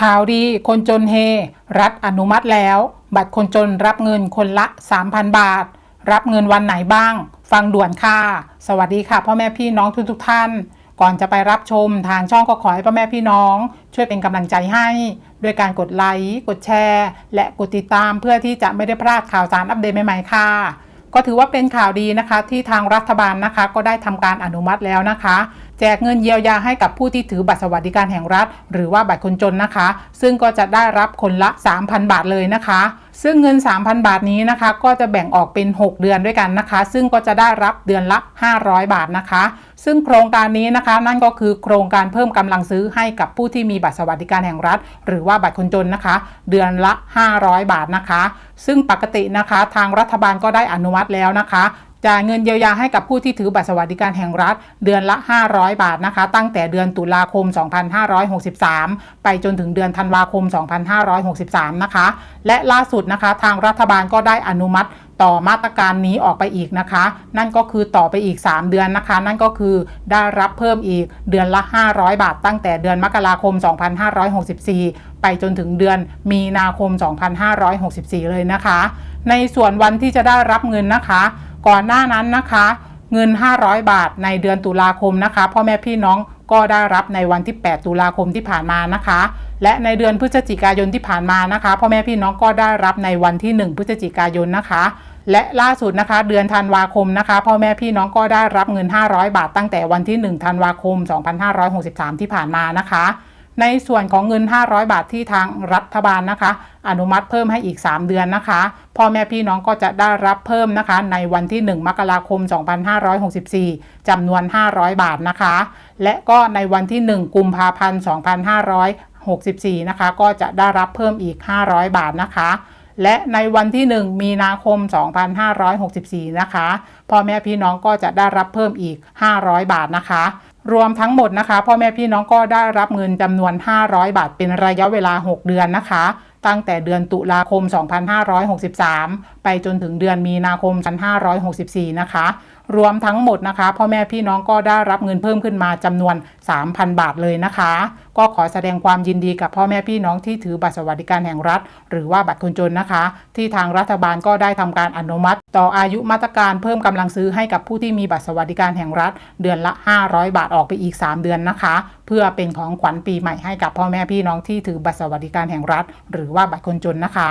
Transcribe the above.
ข่าวดีคนจนเฮ รัฐอนุมัติแล้ว บัตรคนจนรับเงินคนละ 3,000 บาท รับเงินวันไหนบ้าง ฟังด่วนค่ะ สวัสดีค่ะพ่อแม่พี่น้องทุกทุกท่าน ก่อนจะไปรับชมทางช่องก็ขอให้พ่อแม่พี่น้อง ช่วยเป็นกำลังใจให้ด้วยการกดไลค์ กดแชร์ และกดติดตามเพื่อที่จะไม่ได้พลาดข่าวสารอัปเดตใหม่ๆค่ะ ก็ถือว่าเป็นข่าวดีนะคะ ที่ทางรัฐบาลนะคะ ก็ได้ทำการอนุมัติแล้วนะคะ แจกเงินเยียวยาให้กับผู้ที่ถือบัตรสวัสดิการแห่งรัฐ หรือว่าบัตรคนจนนะคะ ซึ่งก็จะได้รับคนละ 3,000 บาทเลยนะคะ ซึ่งเงิน 3,000 บาทนี้นะคะ ก็จะแบ่งออกเป็น 6 เดือนด้วยกันนะคะ ซึ่งก็จะได้รับเดือนละ 500 บาทนะคะ ซึ่งโครงการนี้นะคะ นั่นก็คือโครงการเพิ่มกำลังซื้อให้กับผู้ที่มีบัตรสวัสดิการแห่งรัฐ หรือว่าบัตรคนจนนะคะ เดือนละ 500 บาทนะคะ ซึ่งปกตินะคะ ทางรัฐบาลก็ได้อนุมัติแล้วนะคะ จ่ายเงินเยียวยาให้กับผู้ที่ถือบัตรสวัสดิการแห่งรัฐ เดือนละ 500 บาทนะคะ ตั้งแต่เดือนตุลาคม 2563 ไปจนถึงเดือนธันวาคม 2563 นะคะ และล่าสุดนะคะทางรัฐบาลก็ได้อนุมัติต่อมาตรการนี้ออกไปอีกนะคะ นั่นก็คือต่อไปอีก 3 เดือนนะคะ นั่นก็คือได้รับเพิ่มอีกเดือนละ 500 บาท ตั้งแต่เดือนมกราคม 2564 ไปจนถึงเดือนมีนาคม 2564 เลยนะคะ ในส่วนวันที่จะได้รับเงินนะคะ ก่อนหน้านั้นนะคะ เงิน 500 บาทในเดือนตุลาคมนะคะ พ่อแม่พี่น้องก็ได้รับในวันที่ 8 ตุลาคมที่ผ่านมานะคะ และในเดือนพฤศจิกายนที่ผ่านมานะคะ พ่อแม่พี่น้องก็ได้รับในวันที่ 1 พฤศจิกายนนะคะ และล่าสุดนะคะ เดือนธันวาคมนะคะ พ่อแม่พี่น้องก็ได้รับเงิน 500 บาทตั้งแต่วันที่ 1 ธันวาคม 2563 ที่ผ่านมานะคะ ในส่วนของเงิน 500 บาทที่ทางรัฐบาลนะคะ อนุมัติเพิ่มให้อีก 3 เดือนนะคะพ่อแม่พี่น้องก็จะได้รับเพิ่มนะคะ ในวันที่ 1 มกราคม 2564 จำนวน 500 บาทนะคะ และก็ในวันที่ 1 กุมภาพันธ์ 2564 นะคะ ก็จะได้รับเพิ่มอีก 500 บาทนะคะและในวันที่ 1 มีนาคม 2564 นะคะ พ่อแม่พี่น้องก็จะได้รับเพิ่มอีก 500 บาทนะคะ รวมทั้งหมดนะคะพ่อแม่พี่น้องก็ได้รับเงินจำนวน 500 บาทเป็นระยะเวลา 6 เดือนนะคะ ตั้งแต่เดือนตุลาคม 2563 ไปจนถึงเดือนมีนาคม 2564 นะคะ รวมทั้งหมดนะคะ พ่อแม่พี่น้องก็ได้รับเงินเพิ่มขึ้นมาจำนวน 3,000 บาทเลยนะคะ ก็ขอแสดงความยินดีกับพ่อแม่พี่น้องที่ถือบัตรสวัสดิการแห่งรัฐ หรือว่าบัตรคนจนนะคะ ที่ทางรัฐบาลก็ได้ทำการอนุมัติ ต่ออายุมาตรการเพิ่มกำลังซื้อให้กับผู้ที่มีบัตรสวัสดิการแห่งรัฐ เดือนละ 500 บาทออกไปอีก 3 เดือนนะคะ เพื่อเป็นของขวัญปีใหม่ให้กับพ่อแม่พี่น้องที่ถือบัตรสวัสดิการแห่งรัฐ หรือว่าบัตรคนจนนะคะ